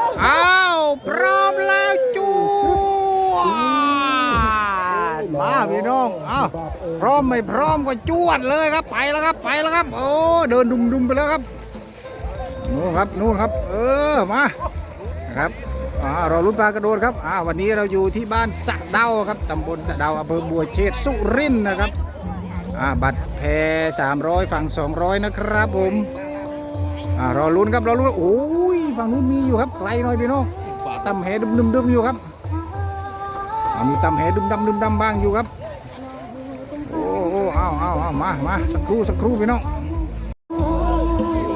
อ้าวพร้อมแล้วจูวดมาพี่น้องอ้าวพร้อมไม่พร้อมก็จวดเลยครับไปแล้วครับไปแล้วครับ โอ้เดินดุมๆไปแล้วครับนู่นครับนู่นครับ เออมานะครับอ่ารอรุ่นปลากระโดดครับอ่าวันนี้เราอยู่ที่บ้านสะเดาครับตำบลสะเดาอำเภอบัวเชษสุรินทร์นะครับอ่าบัตรแพ300 ฝั่ง 200 นะครับผมอ่ารอลุ้นครับรอลุ้นโอ้ ฝั่งนู้นมีอยู่ครับไกลหน่อยพี่น้องตำแหดึมๆๆอยู่ครับมีตำแหดึมดำดึมดำบ้างอยู่ครับโอ้โอ้เอาเอาเอามามาสักครู่สักครู่พี่น้อง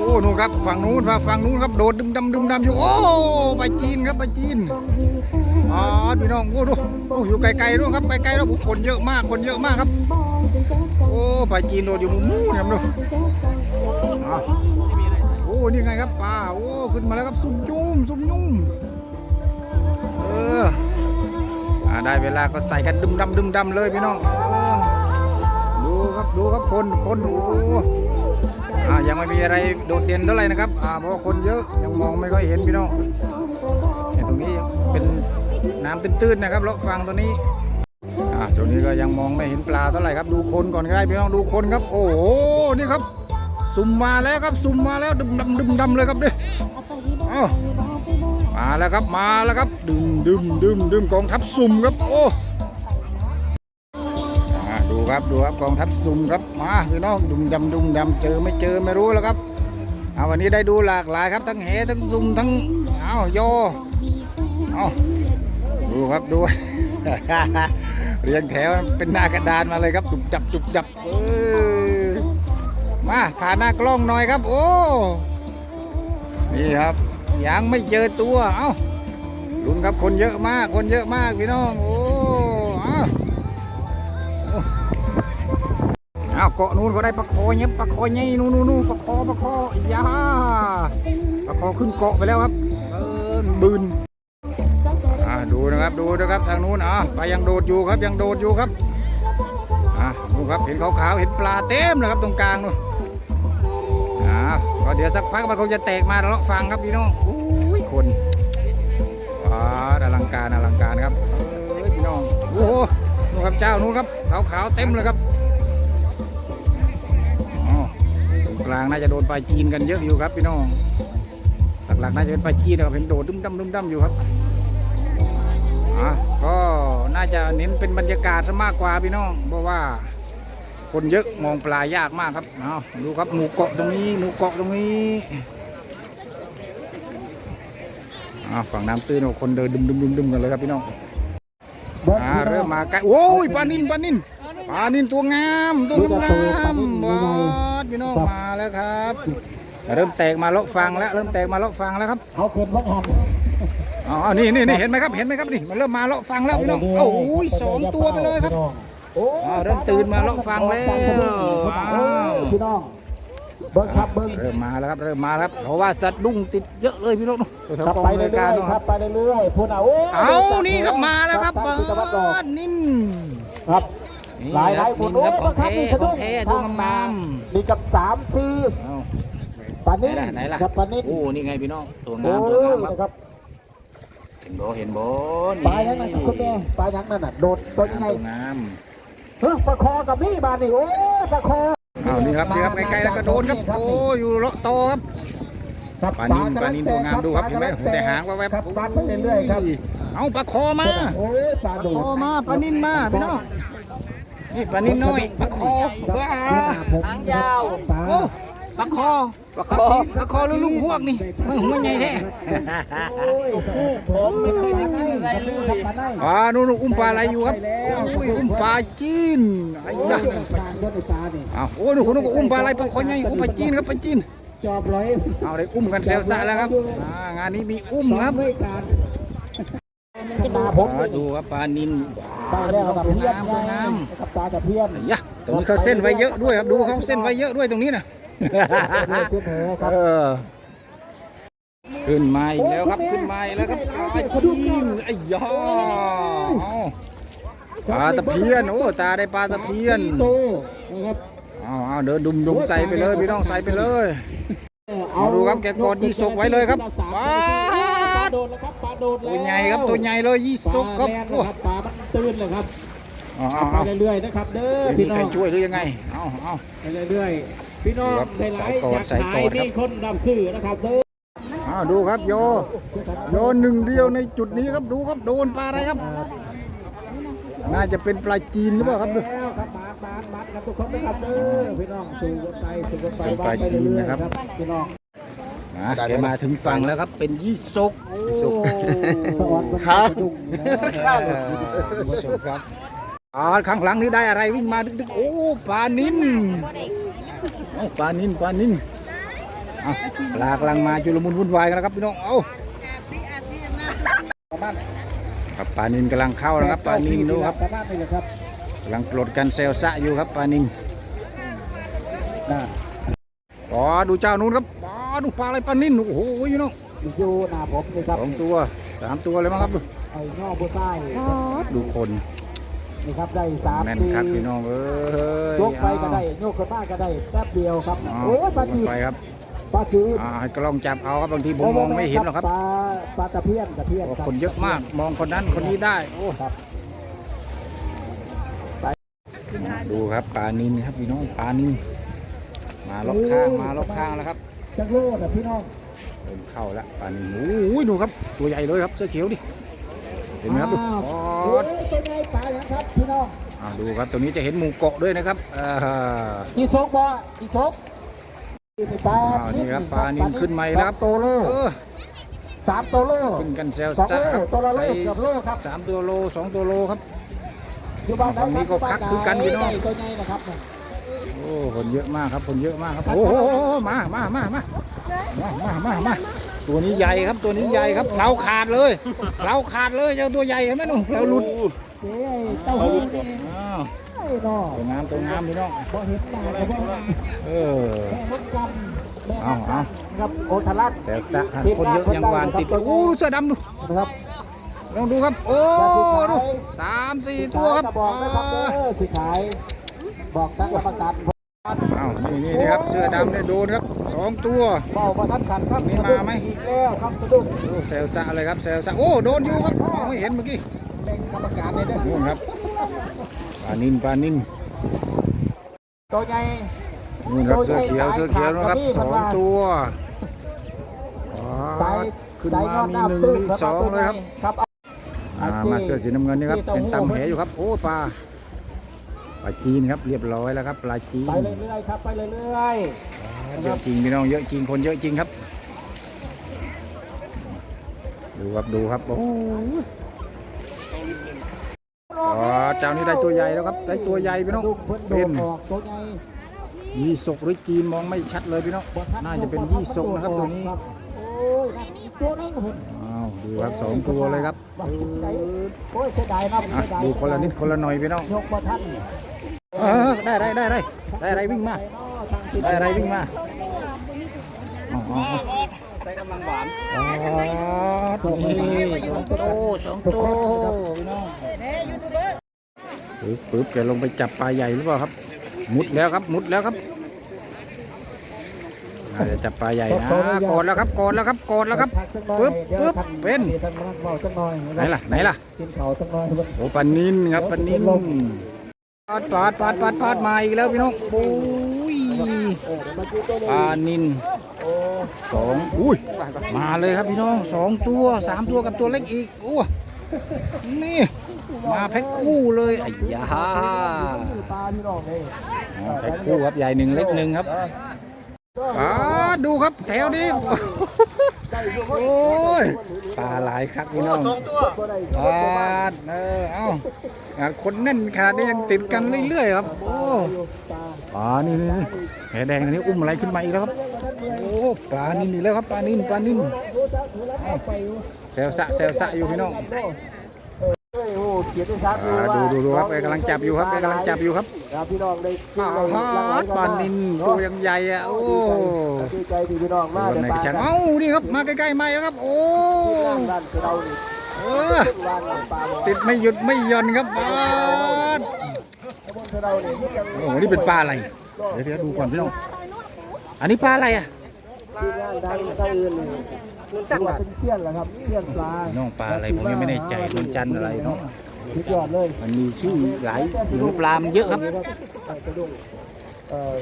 โอ้นู่นครับฝั่งนู้นฝั่งนู้นครับโดดดึมดำดึมดำอยู่โอ้ไปจีนครับไปจีนอ๋อพี่น้องโอ้ดูโอ้อยู่ไกลๆด้วยครับไกลๆแล้วผมคนเยอะมากคนเยอะมากครับ โอ้ไปจีนโดดอยู่มุมนู้นครับดู โอ้นี่ไงครับปลาโอ้ขึ้นมาแล้วครับซุ่มยุ่มซุ่มยุ่มเอออ่าได้เวลาก็ใส่กันดึมดำดึมดำเลยพี่น้องดูครับดูครับคนคนโอ้อ่ายังไม่มีอะไรโดดเด่นเท่าไหร่นะครับอ่าเพราะคนเยอะยังมองไม่ค่อยเห็นพี่น้องเนี่ยตรงนี้เป็นน้ำตื้นๆนะครับเลาะฟังตัวนี้อ่าตรงนี้ก็ยังมองไม่เห็นปลาเท่าไหร่ครับดูคนก่อนก็ได้พี่น้องดูคนครับ โอ้โหนี่ครับ สุ่มมาแล้วครับสุ่มมาแล้วดึมดำดึมดำเลยครับเด้อ้าวมาแล้วครับมาแล้วครับดึมดึมดึมดึมกองทัพสุ่มครับโอ้อ่าดูครับดูครับกองทัพซุ่มครับมาพี่น้องดุมดำดุมดำเจอไม่เจอไม่รู้แล้วครับเอาวันนี้ได้ดูหลากหลายครับ ทั้งเหทั้งซุ่มทั้งเอาโยเอาดูครับดูเรียงแถวเป็นหน้ากระดานมาเลยครับจุบจับจุบจับเออ มาผ่านหน้ากล้องหน่อยครับ โอ้นี่ครับ ยังไม่เจอตัว เอ้าลุงครับคนเยอะมาก คนเยอะมากพี่น้อง โอ้เอ้าอ้าเกาะนู้นก็ได้ปลาคอเนี้ยปลาคอใหญ่นู่นนู่นนู่นปลาคอปลาคอยาปลาคอขึ้นเกาะไปแล้วครับเออบืนอ่าดูนะครับดูนะครับทางนู้นอะปยังโดดอยู่ครับยังโดดอยู่ครับอะดูครับเห็นขาวๆเห็นปลาเต็มเลยครับตรงกลางนู่น อ่าก็เดี๋ยวสักพักมันคงจะแตกมาแล้วฟังครับพี่น้องโอ้ยคนว้าอลังการอลังการครับเอ้ยพี่น้องโอ้โหนู่นครับเจ้านู่นครับขาวๆเต็มเลยครับอ๋อตรงกลางน่าจะโดนปลาจีนกันเยอะอยู่ครับพี่น้องหลักๆน่าจะเป็นปลาจีนนะครับเห็นโดดดุ้มดั้มดุ้มดั้มอยู่ครับอะก็น่าจะเน้นเป็นบรรยากาศซะมากกว่าพี่น้องเพราะว่า คนเยอะมองปลายากมากครับเอาดูครับหมูเกาะตรงนี้หมูเกาะตรงนี้อ่าฝั่งน้ำตื้นโอ้คนเดินดุมดุมดุมดุมกันเลยครับพี่น้องอ่าเริ่มมาใกล้โอ้ยปลานินปลานินปลานินตัวงามตัวงามๆบอดพี่น้องมาแล้วครับ เริ่มแตกมาเลาะฟังแล้วเริ่มแตกมาเลาะฟังแล้วครับเขาเก็บวัดหันอ๋อนี่นี่นี่เห็นไหมครับเห็นไหมครับนี่มันเริ่มมาเลาะฟังแล้วพี่น้องโอ้ยสองตัวไปเลยครับ อ้อ๋อเริ่มตื่นมาเลาะฟังแล้วว้าว พี่น้องเบิ้งครับเบิ้งเริ่มมาแล้วครับเริ่มมาแล้วครับเพราะว่าสัตว์ดุ้งติดเยอะเลยพี่น้องแถวขับกองไปบเรื่ริการอยเนาะๆครับไปเรื่อยๆพูดเอาโอ้เอานี่ครับมาแล้วครับทางทิศตะวันออกนิ่นครับนี่หลายหลายครับคนนิ่นครับโอ้ของแท้บังคับนี่ของแท้สะดุ้ตัวงามมีกับสามสี่ๆเอาปลาไหนนิ่ล่ะไหนล่ะกับปลานิ่โอ้นี่ไงพี่น้องตัวโอ้งามตัวงามครับนะครับเห็นบ่เห็นบ่ปลายังไงคุณแม่ปลายังนั่นน่ะโดดตัวยังไงตัวงาม เฮ้ยปลาคอกับนี่บานนี่โอ้ปลาคออ้าวนี่ครับนี่ครับใกล้ๆแล้วก็โดนครับโอ้อยู่เลาะโตครับครับปลานินปลานินตัวงามดูครับเห็นไหมแต่หางแวบครับๆปลาไปเรื่อยๆครับเอาปลาคอมาโอ้ยปลาปโดลาดคอมาปลานินมาพี่น้องนี่ปลานินน้อยปลาคอว้าหางยาวปลาโอ้ ปลาคอปลาคอปลาคอหรือลูกพวกนี่มันหัวใหญ่แท้โอ้ยผมไม่เคยทำอะไรเลยปลาไหนอ่านู่นๆอุ้มปลาอะไรอยู่ครับอุ้ยอุ้มปลาจีนไอ้ยะปลาก็ในปลาเนี่ยอ้าวโอ้ยหนูคนนู้นก็อุ้มปลาอะไรปลาคอใหญ่อุ้มปลาจีนครับปลาจีนจอบร้อยเอาได้อุ้มกันเซลซะแล้วครับอ่างานนี้มีอุ้มครับไม่การปลาผมอ่าดูครับปลานินปลาแล้วกับตัวเพี้ยนงามตัวงามกับปลากับเพี้ยนไอ้ยะตรงนี้เขาเส้นไว้เยอะด้วยครับดูเขาเส้นไว้เยอะด้วยตรงนี้นะ เชื่อเถอะครับ เออ ขึ้นมาอีกแล้วครับ ขึ้นมาอีกแล้วครับปลาจีนไอ้ยาเอาปลาตะเพียน โอ้ ตาได้ปลาตะเพียนโตนะครับเอาเอาเดินดุมดุมใส่ไปเลยพี่น้องใส่ไปเลยเอาดูครับแกกอดยีสกไว้เลยครับปาดดดตัแล้ววใหญ่ครับตัวใหญ่เลยยี่ปลาสุกครับแล่นโอ้นะครับปลามันตื่นเลยครับเอาไปเอาเอาเรื่อยๆนะครับเด้อมีพี่น้ใครองช่วยหรือยังไงเอาเอาไปเรื่อยๆ พี่น้องครับได้หลายใส่กอดอยากใส่กขาอยดครับมีคนรับซื้อนะครับเด้อเอาดูครับโยโยหนึ่งเดียวในจุดนี้ครับดูครับโดนปลาอะไรครับ น่าจะเป็นปลาจีนหรือเปล่าครับดูแล้วครับบาสบาสบาสครับทุกคนนะครับเด้อพี่น้องสู่กันไปสู่กันไปเป็นปลาว่าไปเรื่อยจีนๆนะครับพี่น้องนะเดี๋ยวมาถึงฝั่งแล้วครับเป็นยี่สกโอ้สวรรค์ครับดุงยี่สกครับอ๋อข้างหลังนี่ได้อะไรวิ่งมาดึกๆโอ้ปลานินโอ้ ปลานินปลานินอะปลากำลังมาจุลมุนวุ่นวายกันแล้วครับพี่น้องเอ้าครับปลานินกำลังเข้านะครับปลานินดูครับสามารถไปเลยครับกำลังปลดกันเซลซะอยู่ครับปลานินนะอ๋อดูเจ้านู้นครับอ๋อดูปลาอะไรปลานินโอ้โหพี่น้องอยู่หน้าผมนี่ครับสองตัวสามตัวเลยมั้งครับดูไอ้นอกบัวใต้ดูคน นี่ครับได้สามแน่นปีครับพี่น้องเอ้ยยกไปก็ได้ยกขึ้นมาก็ได้แป๊บเดียวครับอ้าวโอ้ยปลาจีไปครับปลาจีนอ่าให้กล้องจับเอาครับบางทีผมมองไม่เห็นหรอกครับปลาปลาตะเพียนตะเพียนเพราะรับคนเยอะมากมองคนนั้นคนนี้ได้โอ้ครับดูครับปลานินครับพี่น้องปลานินมาล็อกข้างมาล็อกข้างแล้วครับจังโลดอะพี่น้องเริ่มเข้าแล้วปลานินโอ้ยดูครับตัวใหญ่เลยครับเสื้อเขียวดิเห็นไหมครับดูโอ้ยตัวใหญ่ปลาครับพี่น้องดูครับตัวนี้จะเห็นหมูเกาะด้วยนะครับอ่าอีโซกบ่อีโซกปลาอ้านี่ครับปลานิ่มขึ้นใหม่ครับโตโลสามโตโลขึ้นกันเซลซ่าโครับตัวโลครับสามตัวโลสองตัวโลครับอันงนี้ก็คักคือกันพี่น้อง ได้ตัห่นนโอ้คนเยอะมากครับคนเยอะมากครับ โอ้โหมามามามามามามา ตัวนี้ใหญ่ครับตัวนี้ใหญ่ครับเราขาดเลยเราขาดเลยเจ้าตัวใหญ่เห็นไหมหนุ่มเราหลุดเอ้ยเต้าหู้นี่อ้าวไอ้น้องตัวงามตัวงามพี่น้องพอเห็นปลาแล้วก็เออแค่รถกันเอาเอาครับโอทารัสแซวซะคนเยอะยังหวานติดโอ้ดูเสื้อดำดูนะครับลองดูครับ โอ้ดูสามสี่ตัวครับบอกนะครับเด้อสิขายบอกตั้งกรรมการ อ้าวนี่นี่นี่ครับเสื้อดำเนี่ยโดนครับสองตัวเบาประทัดขันครับมีมาไหมอีกแล้วครับสะดุ้งโอ้แซวซะเลยครับแซวซะโอ้โดนอยู่ครับมองไม่เห็นเมื่อกี้เป็นกรรมการเลยเด้อนู่นครับปลานินปลานินตัวใหญ่นู่นครับเสื้อเขียวเสื้อเขียวนะครับสองตัวอ๋อไตขึ้นไตมางอมีน้ำหนึ่งตื้มีสองเลยครับครับอ่ามาเสื้อสีน้ำเงินนี่ครับเป็นตำแหอยู่ครับโอ้ปลาป ลาจีนครับเรียบร้อยแล้วครับปลาจีนไปเรื่อยๆครับไปเรื่อยเยอะจริงพี่น้องเยอะจริงคนเยอะจริงครับ ดูครับดูครับโอ้อ๋อเจ้านี้ได้ตัวใหญ่แล้วครับได้ตัวใหญ่พี่น้องลูกเพิ่นโดเป็ดนออกตัวใหญ่ยี่สกหรือจีนมองไม่ชัดเลยพี่น้องน่าจะเป็นยี่สกนะครับตัวนี้โอ้ยนั่นอีกตัวนึงเพิ่นอ้าวดูครับสองตัวเลยครับโอ้ยเสียดายนะอะเสียดายดูคนละนิดคนละหน่อยพี่น้องยกบ่ทันเออ ได้ได้ได้ได้ได้อะไรวิ่งมาได้อะไรวิ่งมาอ๋ออ๋ออ๋อใส่กำลังหวานอ๋อนี่สองโตสองโตพี่น้องปึ๊บปึ๊บแกลงไปจับปลาใหญ่หรือเปล่าครับ มุดแล้วครับมุดแล้วครับน่าจะจับปลาใหญ่นะกดแล้วครับกดแล้วครับกดแล้วครับปึ๊บปึ๊บเป็นท่านมาเมาสักหน่อยไหนล่ะไหนล่ะกินเขาสักหน่อยเพิ่นโอ้ปลานินครับปลานิน ปาดปาดปาดปาดปาดมาอีกแล้วพี่น้องโอ้ยเออเดี๋ยวมากินตัวนี้ปลานินโอ้สองอุ้ยมาเลยครับพี่น้องสองตัวสามตัวกับตัวเล็กอีกโอ้นี่มาแพ็คคู่เลยไอ้ยาปลาพี่น้องเลยอ๋อแพ็คคู่ครับใหญ่หนึ่งเล็กหนึ่งครับอ่าดูครับแถวนี้ โอ้ยปลาหลายครับพี่น้องตัวใดปลาเออเอ้างานคนแน่นขนาดนี้ยังติดกันเรื่อยๆครับ โอ้ปลาปลานี่นี่นี่แผลแดงอันนี้อุ้มอะไรขึ้นมาอีกแล้วครับ โอ้ปลานินอีกแล้วครับปลานินปลานินดูจักดูแล้วไปอยู่แซวสะแซวสะอยู่พี่น้องเอ้ยโอ้เขียนด้วยชัดอ่าดูดูดูครับแกกำลังจับอยู่ครับแกกำลังจับอยู่ครับ ครับพี่น้องได้อ้าวปลานินตัวยังใหญ่อะโอ้ดีใจดีพี่น้องมากตัวเลยไหนปกลาระชังเอ้านี่ครับมาใกล้ๆมาแล้วครับ โอ้ด้านเรานี่เออวางปลาติดไม่หยุดไม่หย่อนครับปลาดบนเราเนี่ยโอ้โหนี่เป็นปลาอะไร เดี๋ยวเดี๋ยวดูก่อนพี่น้อง อันนี้ปลาอะไรอะที่งานดังเท่าอื่นนี่จังหวัดเป็นเสี้ยนเหรอครับเสี้ยนปลาน้องปลาอะไรผมยังไม่แน่ใจนวลจันทร์อะไรเนาะ สุดยอดเลยมันมีชื่อหลายหรือปลามันเยอะครับกระดุงเอ่อ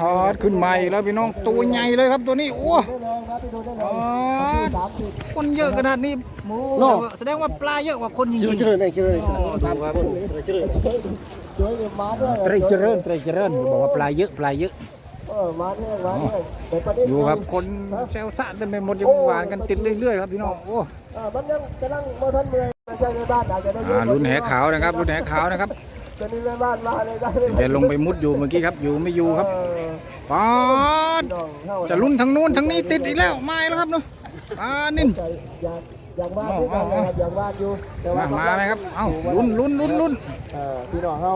ฮอดขึ้นมาอีกแล้วพี่น้องตัวใหญ่เลยครับตัวนี้โอ้ได้เลยครับไปดูได้เลยอ๋อสามสิบคนเยอะขนาดนี้โอ้แสดงว่าปลาเยอะกว่าคนจริงๆเจริญเจริญอ๋อดูครับเจริญสวยเลยมาด้วยไตรเจริญไตรเจริญบอกว่าปลาเยอะปลาเยอะเออมาด้วยมาด้วยเดี๋ยวประเด็นดูครับคนแซวสะเต็มไปหมดยังหวานกันติดเรื่อยๆครับพี่น้องโอ้เออมันยังกำลังมาทันเมือง ไม่ใช่ในบ้านอาจจะได้เยอ่าอะรุ่นแหขาวนะครับ รุ่นแหขาวนะครับจะนี่ในบ้านมาเลยได้เลยเดี๋ยวลงไปมุดอยู่เมื่อกี้ครับ อยู่ไม่อยู่ครับเออปาดน้องเข้าจะลุ้นทางนู้นทางนี้ติดอีกแล้วมาอีกแล้วครับเนาะปลานิ่นอยาก อยากบ้านด้วยกันนะครับอยากบ้านอยู่แต่ว่ามามาไหมครับ เอ้าลุ้นลุ้นลุ้นลุ้นเออพี่น้องเข้า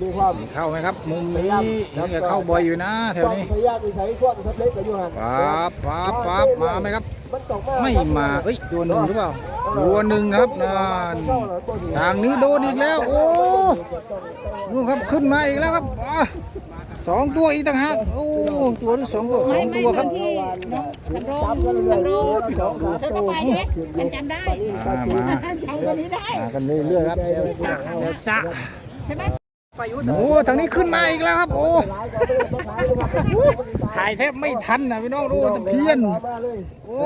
มีความเข้าไหมครับ มุมนี้ยังจะเข้าบ่อยอยู่นะแถวนี้พยายามมีใช้พวกทับเล็กกับยูฮันปั๊บปั๊บปั๊บมาไหมครับมันตกมาไม่มาเอ้ยตัวหนึ่งหรือเปล่าตัวหนึ่งครับนั่นทางนี้โดนอีกแล้ว โอ้นู่นครับขึ้นมาอีกแล้วครับอะ สองตัวอีกต่างหากโอ้ตัวหรือสองตัวสองตัวครับที่น้องสำโรงสำโรงเธอก็ไปใช่ไหมมันจำได้อ่ามาจำตัวนี้ได้มากันเรื่อยๆครับเซลซะเซลซะใช่ไหมโอ้ทางนี้ขึ้นมาอีกแล้วครับ โอ้ถ่ายแทบไม่ทันนะพี่น้องดูจะเพี้ยน โอ้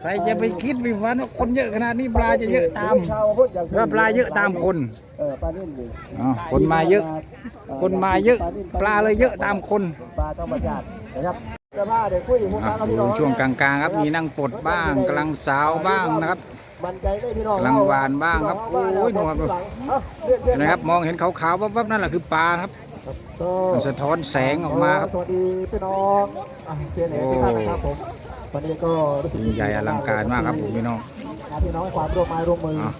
ใครจะไปคิดไปฝันว่าคนเยอะขนาดนี้ปลาจะเยอะตามว่าปลาเยอะตามคนเออปลานิ่มดิอ๋อคนมาเยอะ คนมาเยอะ ปลาเลยเยอะตามคนปลาธรรมชาตินะครับเสื้อผ้าเด็กคุยพวกอะเราดูช่วงกลางๆครับมีนั่งปลดบ้างกำลังสาวบ้างนะครับมันใจได้พี่น้องกำลังหวานบ้างครับโอ้ยหนวดเห็เห็นะครับมองเห็นขาวๆวับๆนั่นแหละคือปลาครับมันสะท้อนแสงออกมาครับสวัสดีพี่น้องอะเซียนเอกทุกท่านนะครับผม วันนี้ก็รู้สึกยิ่งใหญ่อลังการมากครับผมพี่น้องนะพี่น้องให้ความร่วมไม้ร่วมมืออะ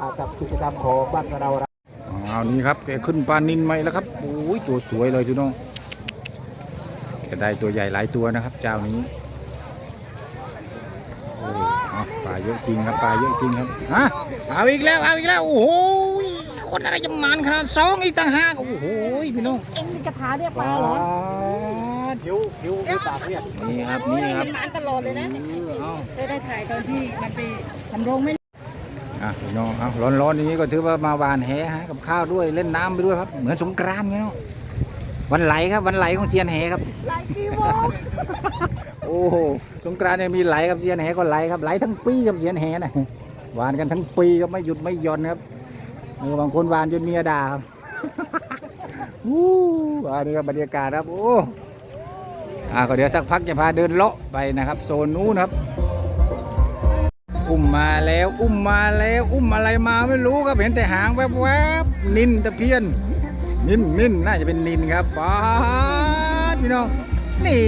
อะกับกิจกรรมของบ้านเราครับอ๋อนี่ครับแกขึ้นปลานินไหมแล้วครับโอ้ยตัวสวยเลยพี่น้องจะได้ตัวใหญ่หลายตัวนะครับ เจ้านี้โอ้ยเอาปลาเยอะจริงครับปลาเยอะจริงครับฮะเอาอีกแล้วเอาอีกแล้วโอ้โหคนอะไรจะมันขนาดสองอีกต่างหากโอ้โหพี่น้องเอ็งมีกระถาเรียกปปลาลาเหรอ ผิวผิวผิวปากเนี่ยนี่ครับนี่ครับมันตลอดเลยนะเอาได้ได้ถ่ายตอนที่มันไปสำโรงไม่อะพี่น้องเอาร้อนๆอย่างนี้ก็ถือว่ามาหวานแหฮะกับข้าวด้วยเล่นน้ำไปด้วยครับ เหมือนสงกรานต์ไงเนาะวันไหลครับวันไหลของเซียนแหครับหลายกี่โมงโอ้โหสงกรานต์เนี่ยมีไหลครับเซียนแหก็ไหลครับไหลทั้งปีครับเซียนแหนะหวานกันทั้งปีครับไม่หยุดไม่หย่อนครับมีบางคนหวานจนเมียด่าครับวู้อันนี้ก็บรรยากาศครับ โอ้ อ่าก็เดี๋ยวสักพักจะพาเดินเลาะไปนะครับ โซนนู้นครับ อุ้มมาแล้วอุ้มมาแล้ว อุ้มอะไรมาไม่รู้ครับเห็นแต่หางแวบๆนินตะเพียน นินนินน่าจะเป็นนินครับป๊าดพี่น้องนี่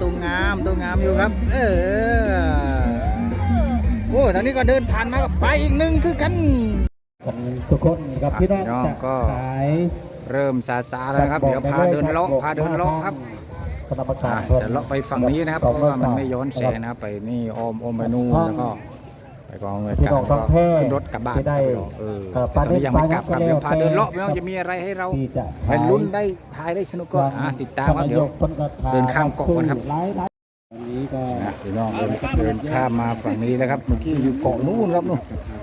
ตัวงามตัวงามอยู่ครับ เออโอ้ทางนี้ก็เดินผ่านมากับไปอีกหนึ่งคือกันทุกคนกับพี่น้องพี่น้องจะก็ขายเริ่มซาซาแล้วครับ เดี๋ยวพาเดินเลาะพาเดินเลาะครับ คณะกรรมกาอะรจะเลาะไปฝั่งนี้นะครับ เพราะว่ามันไม่ย้อนแสงนะครับ ไปนี่ออมอมไปนู่นแล้วก็ไปกองเงินพี่กาน้รองก็ฟังแพร่ขึ้นรถกลับบ้านจะได้เออเอ่อแต่ตอนนี้ยังไม่กลับครับปลานิลเดี๋ยวพาเดินเลาะปลานิลไม่ว่าจะมีอะไรให้เราที่จะไปลุ้นได้ทายได้สนุกก็อะติดตามครับเดี๋ยวเดินข้ามเกาะก่อนครับหลายหลาย วันนี้ก็นะพี่น้องเดินเดินข้ามมาฝั่งนี้แล้วครับ เมื่อกี้อยู่เกาะนู่นครับนู่น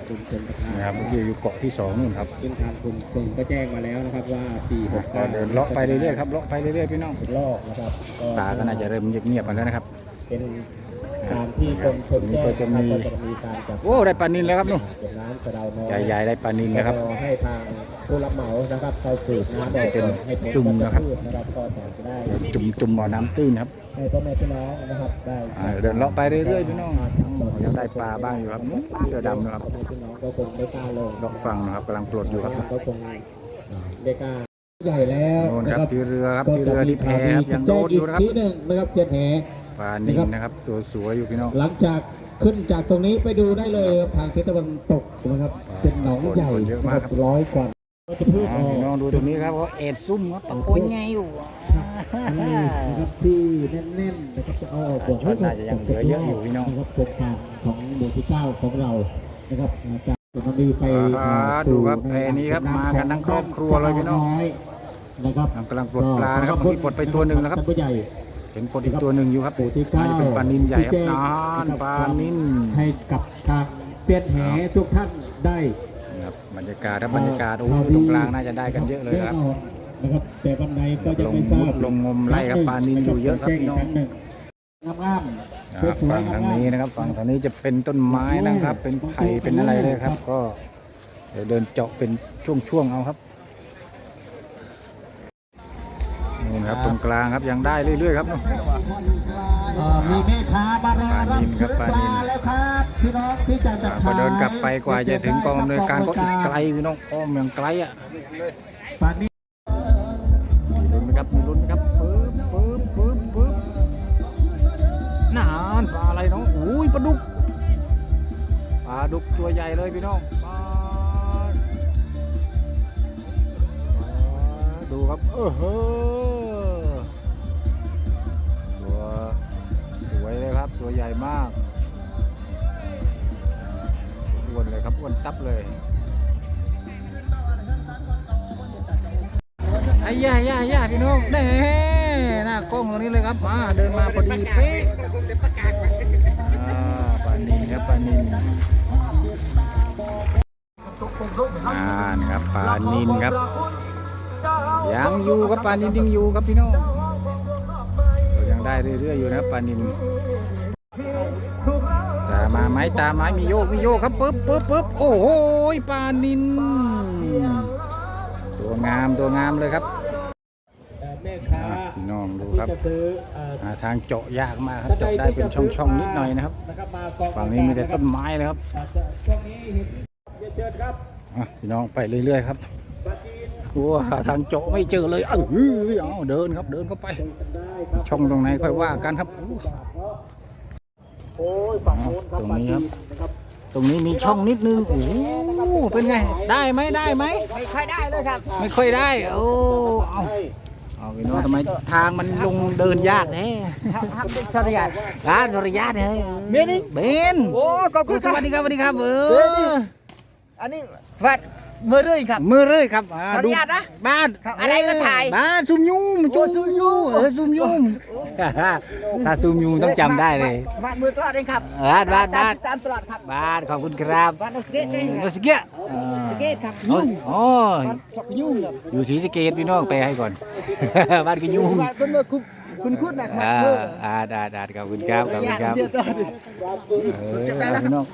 คุณเป็นประธานนะครับเมื่อกี้อยู่เกาะที่สองนู่นครับเป็นทางคุณคุณก็แจ้งมาแล้วนะครับว่า4 6ก็เดินเลาะไปเรื่อยๆครับเลาะไปเรื่อยๆพี่น้องรอบนะครับตาก็น่าจะเริ่มเงียบๆกันแล้วนะครับ เป็นตามที่กรมชนแจ้งก็จะมีนะครับก็จะมีการจัดโอ้ได้ปลานินแล้วครับนู่นเก็บน้ำกระเดาน้อยใหญ่ๆได้ปลานินนะครับ ก็ให้ทางผู้รับเหมานะครับเข้าสืบน้ำจะเป็นให้ผลซุ่มนะครับ นะครับก็จะได้จุ่มจุ่มบ่อน้ำตื้นครับ ให้พ่อแม่พี่น้องนะครับได้อ่าเดินเลาะไปเรื่อยๆพี่น้องยังได้ปลาบ้างอยู่ครับนู่นเสื้อดำนะครับพ่อแม่พี่น้องก็คงไม่กล้าลงเลาะฟังนะครับกำลังปลดอยู่ครับก็คงได้กล้าใหญ่แล้วโน่นนะคครัรับบที่เรือครับที่เรือที่แพครับยังโดนอยู่นะครับที่หนึ่งนะครับเจ็ดแหปลานินนะครับ ตัวสวยอยู่พี่น้อง หลังจากขึ้นจากตรงนี้ไปดูได้เลยครับทางทิศตะวันตกนะครับ เป็นหนองใหญ่คนเยอะนะมาคกรับครับ ร้อยกว่าก็ จะพูดออกน้องดูตรงนี้ครับเพราะเอ็ดซุ่มครับตะโกนไงอยู่นี่นะครับที่แน่นๆนะครับจะเอาออกช็อตน่าจะยังเหลือเยอะอยู่พี่น้องนะครับโครงการของหมู่ที่เก้าของเรานะครับจากสุพรรณบุรีไปดูครับแพนี้ครับมากันทั้งครอบครัวเลยพี่น้องนะครับกำลังปลดปลานะครับมีปลดไปตัวหนึ่งนะครับท่านผู้ใหญ่เห็นคนอีกตัวหนึ่งอยู่ครับหมู่ที่เก้าจะเป็นปลานินใหญ่ครับที่แจ้งนานปลานินให้กับทางเซียนแหทุกท่านได้ บบรรยากาศครับบรรยากาศโอ้โหตรงกลางน่าจะได้กันเยอะเลยครับนะครับแต่วันไหนก็จะลงไม่ทรามุบดลงงมไล่ครับปลานิลอยู่เยอะครับแจ้งพี่อีน้กองครั้งหนึ่งงามๆนะครับสวยฝั่งๆทางนี้นะครับฝั่งทางนี้จะเป็นต้นไม้นะครับ เป็นไผ่เป็นอะไรเลยครับ ก็เดี๋ยวเดินเจาะเป็นช่วงๆเอาครับนู่นครับตรงกลางครับยังได้เรื่อยๆครับนู่นเอ่อ มีแม่ค้ามารอรับซื้อปปลานิลาลแล้วครับพี่น้องที่จะจะพอเดินกลับไปกว่าจะถึงกองอำนวยการก็อีกไกลพี่น้องอ้อมยังไกลอะปลานิลมีลุ้นไหมครับมีลุ้นไหมครับปึ๊บปึ๊บปึ๊บปึ๊บนานปลาอะไรน้องอุ้ยปลาดุกปลาดุกตัวใหญ่เลยพี่น้องปลาดูครับเออเฮ้ วยเลยครับ ตัวใหญ่มากอ้วนเลยครับอ้วนตับเลยไอ้ย่าย่าย่าพี่น้องแน่หน้ากล้องตรงนี้เลยครับมาเดินมาพอดีเป๊ะอ่าปลานินครับปลานินอ่านี่ครับปลานินครับยังอยู่ครับปลานินยังอยู่ครับพี่น้องเรายัง ได้เรื่อยๆอยู่นะครับปลานินตามมาไม้ตามไม้มีโยกมีโยกครับปึ๊บปึ๊บปึ๊บโอ้โหปลานิน ตัวงามตัวงามเลยครับเอ่อแม่ค้าพี่น้องดูที่ครับจะซื้อเอ่อหาทางเจาะยากมากครับเจาะได้เป็นช่องๆนิดหน่อยนะครับนะครับมากองฝั่งนี้มีแต่ต้นไม้เลยครับอาจจะช่วงนี้เห็นเรียนเชิญครับอะพี่น้องไปเรื่อยๆครับปลาจีนว้าหาทางเจาะไม่เจอเลยเออเอาเดินครับเดินเข้าไปได้ครับ ช่องตรงไหนค่อยว่ากันครับโอ้ยฝั่งโน้นครับตรงนี้ครับนะครับ ตรงนี้มีช่องนิดนึง โอ้โหเป็นไง ได้ไหมได้ไหม ไม่ค่อยได้เลยครับ ไม่ค่อยได้ โอ้ เอาให้เอาพี่น้องทำไมทางมันลงเดินยากแท้ทำเป็นสริยัตร้านสุริยะเนี่ยเบนนี่เบนโอ้ขอบคุณสวัสดีครับสวัสดีครับเอเฮ้ยนี่ออันนี้วัด เมื่อเรื่อยครับมือเรื่อยครับอ่าขออนุญาตนะบ้านครับอะไรก็ถ่าย บ้านซุมยุมโอ้ซุ่มยุมเออซุมยุมถ้าซุมยุมต้องจำได้เลย บ้านมือตลอดเองครับบ้านบ้านบ้านติดตามตลอดครับบ้านขอบคุณครับบ้านเอาสเก็ตใช่ไหมโอสเกียสเก็ตครับโอ้ยุ่งโอ้บ้านสกยุ่งครับอยู่ศรีสะเกดพี่น้องไปให้ก่อน บ้านก็ยุ่งบ้านคนเมื่อคุณคุณคุณนะครัอ่าบเมื่ออ่าได้ได้ขอบคุณครับขอบคุณครับเดี๋ยวต่อดิ เออเอาพี่น้อง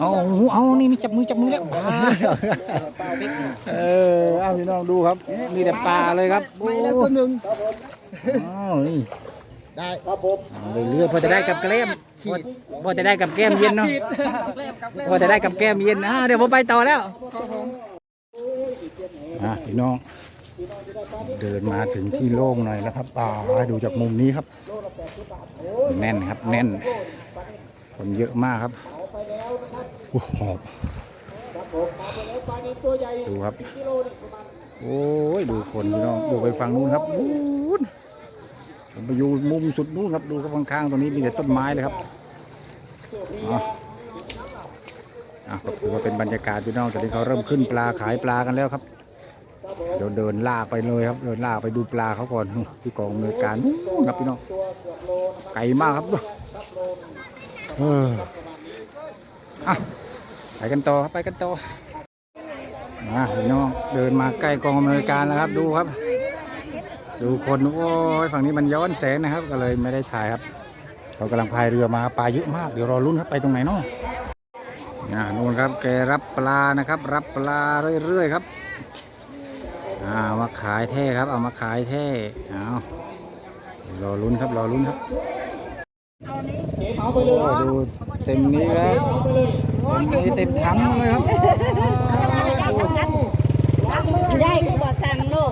เอาเอานี่มีจับมือจับมือแล้วปลาเออเอาพี่น้องดูครับมีแต่ปลาเลยครับไม่แล้วตัวหนึ่งอ้าวนี่ได้ครับผมเอาเรื่อยๆพอจะได้กับแกล้มพอพอจะได้กับแก้มเย็นเนาะกับแกล้มกับแกล้มพอจะได้กับแก้มเย็นอ่าเดี๋ยวผมไปต่อแล้วอะพี่น้องเดินมาถึงที่โล่งหน่อยแล้วครับป่าดูจากมุมนี้ครับ แน่นครับแน่น คนเยอะมากครับ โอ้โหดูครับ โอ้ยดูคนพี่น้องดูไปฝั่งนู้นครับนู้นผมไปอยู่มุมสุดนู้นครับดูครับข้างๆตรงนี้มีแต่ต้นไม้เลยครับอ๋ออะก็ถือว่าเป็นบรรยากาศพี่น้องตอนนี้เขาเริ่มขึ้นปลาขายปลากันแล้วครับเดี๋ยวเดินล่ากไปเลยครับเดินล่ากไปดูปลาเขาก่อนนู่นที่กองอำนวยการนู่นครับพี่น้องไกลมากครับดูเออ อะไปกันต่อครับไปกันต่อมาพี่น้องเดินมาใกล้กองอำนวยการแล้วครับดูครับ ดูคนโอ้ยฝั่งนี้มันย้อนแสงนะครับ ก็เลยไม่ได้ถ่ายครับเขากำลังพายเรือมาปลาเยอะมากเดี๋ยวรอลุ้นครับไปตรงไหนเนาะอ่านู่นครับแกรับปลานะครับ รับปลาเรื่อยๆครับอาเอามาขายแท้ครับ เอามาขายแท้เอารอลุ้นครับรอลุ้นครับ โอ้ดูเต็มนี้แล้วเต็มนี้เต็มถังเลยครับได้ก็บอกสั่งโลก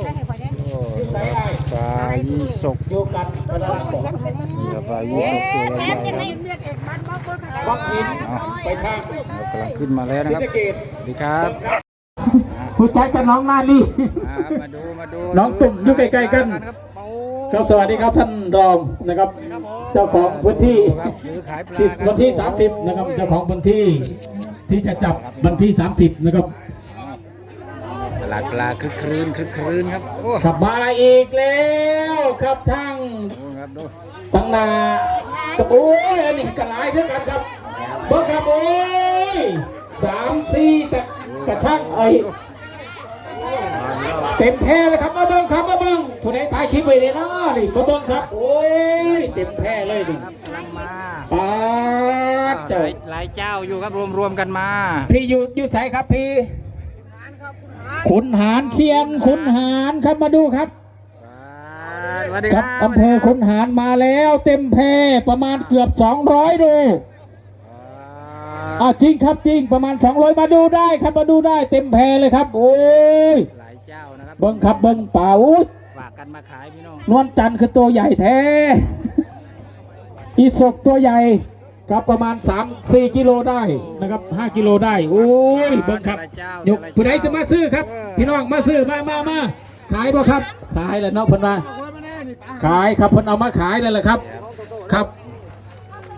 โอ้ปลายีสกโยกันกระดาษบอกนี่ครับปลายีสกตัวใหญ่ๆครับวักหินเอาไปข้างเรากำลังขึ้นมาแล้วนะศรีครับสะเกดสวัสดีครับผู้ชายกับน้องนานี่อ่ามาดูมาดูน้องตุ่มอยู่ใกล้ๆกันครับโอ้ครับสวัสดีครับท่านรองนะครับ เจ้าของพื้นที่ครับซื้อขายปลาที่ครับวันที่ 30 นะครับ เจ้าของพื้นที่ที่จะจับวันที่ 30 นะครับตลาดปลาคึกครื้นคึกครื้นครับโอ้ขับมาอีกแล้วครับทั้งดูครับดูปตั้งหนากับโอ้ยอันนี้กระไรขึ้นกันครับเบิ้งครับโอ้ยสามสี่กระกระชักไอ้ เต็มแพร่เลยครับมาเบิ้งครับมาเบิ้งผู้ใดถ่ายคลิปไว้เนี่ยนะนี่มาเบิ้งครับ โอ้ยเต็มแพร่เลยนี่ครับกำลังมาปาดหเจ้าลายหลายเจ้าอยู่ครับรวมรวมๆกันมา พี่อยู่อยู่ไสครับพี่ขุนหารเซียนขุนหารครับมาดูครับสวัสดีคครัรับบอำเภอขุนหารมาแล้วเต็มแพร่ประมาณเกือบ 200 ดูอ่าจริงครับจริงประมาณ 200 มาดูได้ครับมาดูได้เต็มแพร่เลยครับ โอ้ยหลาย เจ้านะครับเบิ้งครับเบิ้งป่าอุ้ยฝากกันมาขายพี่น้องนวลจันทร์คือตัวใหญ่แท้ อีศกตัวใหญ่ครับประมาณ 3-4 กิโลได้นะครับ 5 กิโลได้ โอ้ยเบิ้งครับแต่ละเจ้ายกผู้ใดจะมาซื้อครับ พี่น้องมาซื้อมามามาขายบ่ครับ ขายแล้วเนาะเพิ่นว่าขายครับเพิ่นเอามาขายแล้วแหละครับ ครับ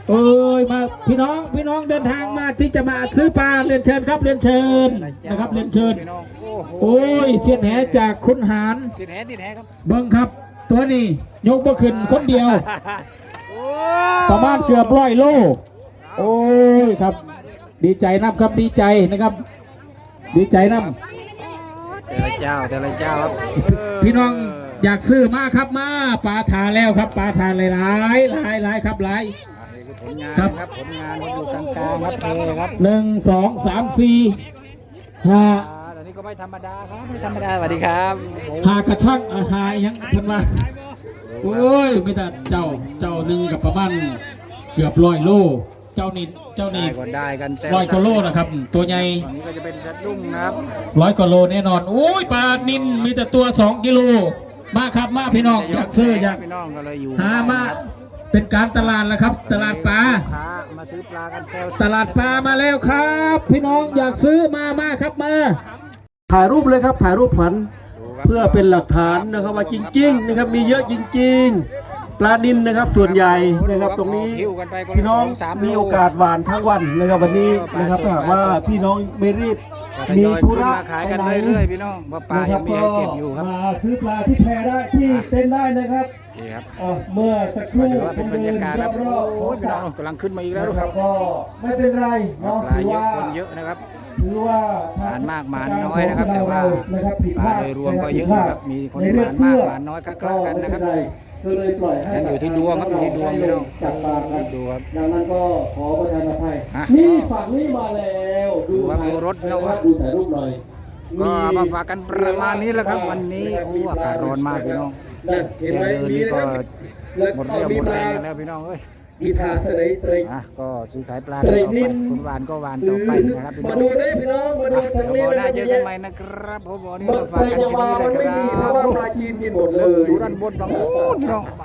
เอ้ยมาพี่น้องพี่น้องเดินทางมาที่จะมาซื้อปลาเรียนเชิญครับเรียนเชิญนะครับเรียนเชิญพี่น้องโอ้โหโอ้ยเสียนแหจากคุณหารติดแหติดแหครับเบิ้งครับ ตัวนี้ยกบ่ขึ้นคนเดียวโอ้ประมาณเกือบร้อยโลโอ้ยครับ ดีใจนับครับดีใจนะครับ ดีใจนับแต่ละเจ้าแต่ละเจ้าครับพี่น้องอยากซื้อมาครับมาปลาทานแล้วครับปลาทานหลายหลายหลายหลายครับหลาย ผลงานครับครับผลงานครับอยู่กลางกลางๆครับเทครับหนึ่งสองสามสี่ห้าอ่าเดี๋ยวนี้ก็ไม่ธรรมดาครับไม่ธรรมดาสวัสดีครับโอ้หากระช่างอาหายยังเพิ่นว่าโอ้ยไม่แต่เจ้าเจ้าหนึ่งกับประมาณเกือบร้อยโล เจ้านี่เจ้าได้นี่ก็ได้กันแซวร้อยกว่าโลนะครับ ตัวใหญ่ฝั่งนี้ก็จะเป็นชัดรุ่งนะครับร้อยกว่าโลแน่นอนโอ้ยปลานินมีแต่ตัวสองกิโลมาครับมาพี่น้องอยากซื้ออยาก พี่น้องก็เลยอยู่หามา เป็นการตลาดแล้วครับ ตลาดปลาค้ามาซื้อปลากันแซวตลาดปลามาแล้วครับ พี่น้องอยากซื้อมามาครับมา ถ่ายรูปเลยครับถ่ายรูปฝัน เพื่อเป็นหลักฐานนะครับว่าจริงๆนะครับมีเยอะจริง ๆ ปลานินนะครับส่วนใหญ่นะครับตรงนี้หิ้วกันไปคละพี่น้องสสมีโลโอกาสหวานทั้งวันนะครับวันนี้นะครับถ้าหากว่าพี่น้องไม่รีบมีธุระขายไปกันไหนเรื่อยๆพี่น้องเพราะปลานะคยัรับงมีก็ให้เก็บอยู่ครับมาซื้อปลาที่แพได้ที่เต้นได้นะครับ นี่ครับอะเมื่อสักคก็รู่ถือว่าผเป็นมบรรเดิยานกาศครับรอบๆโอ้ของยพี่สน้ระองกำลังขึ้นมาอีกแล้วนะคครัรับบก็ไม่เป็นไรเนาะปลาถือเยอะว่าคนเยอะนะครับ ถือว่าหมานมากหมานน้อยนะครับแต่ว่านะครับผิดปพลาลาดโดยรวมก็เยอะผิดพลาดครับมีคนในเรื่องหมานมากเสื้อหมานน้อยก็คล้ายกันนะครับก็ไม่เป็ไรก็เลยปล่อยให้นั่นอยู่ที่ดวงครับอยู่ที่ดวงพี่น้องจับปลากันดูครับดังนั้นก็ขอประทานอภัยฮะนี่ฝั่งนี้มาแล้วดูดูครับถ่ายดูรถนะนะคครัรับบดูถ่ายรูปหน่อย ก็มาฝากกันประมาณนี้แหละครับ วันนี้ะครับโอ้อากาศร้อนมากพี่น้อง นั่นเห็นไหมเดินมีนี่นะก็ครับแล้วหมดก็เรี่ยวหมีมดปแรลางกันแล้วพี่น้องเอ้ยกีตาร์สไลด์ไตร อะก็ซื้อขายปลาไตรต่อไปนินคุณวานก็วานต่อไปนะครับพี่น้มาองดูได้พี่น้องมาดูทางนี้เดี๋ยวนะหคน้ารับเจอกันใหม่นะครับผมบอกนี่มันมาฝากไตรกันจะที่มานี่มันเลยไม่คมีเพรัราะบว่าปลาจีนกินหมดเลยดูด้านบนฝั่งนู้นพี่น้องบ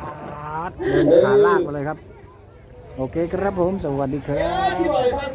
าดเดินขาลากไปเลยครับ โอเคครับผมสวัสดีครับ